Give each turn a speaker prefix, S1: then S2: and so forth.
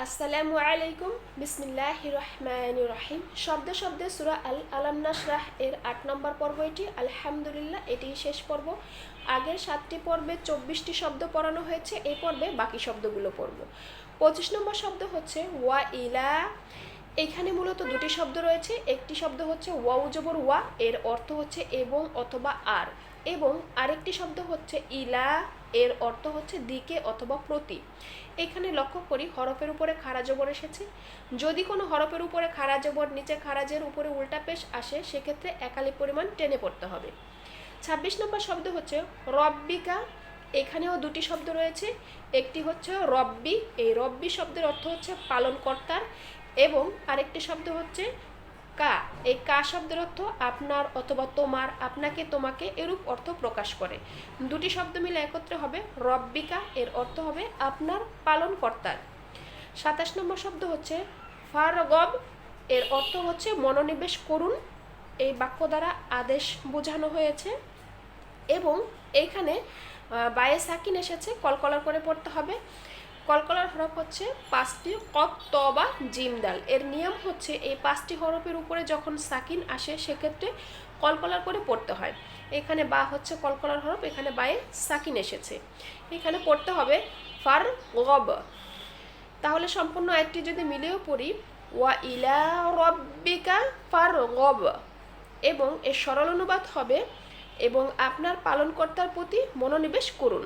S1: আসসালামু আলাইকুম, বিসমিল্লাহ রহমান রহিম। শব্দে শব্দে সুরা আল আলাম নাসরাহ এর আট নম্বর পর্ব এটি। আলহামদুলিল্লাহ এটি শেষ পর্ব। আগের সাতটি পর্বে চব্বিশটি শব্দ পড়ানো হয়েছে। এই পর্বে বাকি শব্দগুলো পড়ব। পঁচিশ নম্বর শব্দ হচ্ছে, ওয়া ইলা এখানে মূলত দুটি শব্দ রয়েছে। একটি শব্দ হচ্ছে ওয়াউ জবর ওয়া, এর অর্থ হচ্ছে এবং অথবা আর। এবং আরেকটি শব্দ হচ্ছে ইলা, এর অর্থ হচ্ছে দিকে অথবা প্রতি। এখানে লক্ষ্য করি, হরফের উপরে খাড়া জবর এসেছে। যদি কোনো হরফের উপরে খাড়া জবর, নিচে খারাজের উপরে উল্টা পেশ আসে, সেক্ষেত্রে একালি পরিমাণ টেনে পড়তে হবে। ছাব্বিশ নম্বর শব্দ হচ্ছে রব্বিকা। এখানেও দুটি শব্দ রয়েছে। একটি হচ্ছে রব্বি। এই রব্বি শব্দের অর্থ হচ্ছে পালনকর্তার। এবং আরেকটি শব্দ হচ্ছে কা। এই কা শব্দের অর্থ আপনার অথবা তোমার, আপনাকে, তোমাকে এরূপ অর্থ প্রকাশ করে। দুটি শব্দ মিলে একত্রে হবে রব্বিকা, এর অর্থ হবে আপনার পালনকর্তার। সাতাশ নম্বর শব্দ হচ্ছে ফারগব, এর অর্থ হচ্ছে মনোনিবেশ করুন। এই বাক্য দ্বারা আদেশ বোঝানো হয়েছে। এবং এইখানে বায়ে সাকিন এসেছে, কলকলার করে পড়তে হবে। কলকলার হরফ হচ্ছে পাঁচটি কপ ত বা জিম দাল। এর নিয়ম হচ্ছে এই পাঁচটি হরফের উপরে যখন সাকিন আসে, সেক্ষেত্রে কলকলার করে পড়তে হয়। এখানে বা হচ্ছে কলকলার হরফ, এখানে বায়ে সাকিন এসেছে। এখানে পড়তে হবে ফার গব। তাহলে সম্পূর্ণ আয়টি যদি মিলেও পড়ি, ওয়া ইলা রব্বিকা ফার গব। এবং এর সরল অনুবাদ হবে, এবং আপনার পালনকর্তার প্রতি মনোনিবেশ করুন।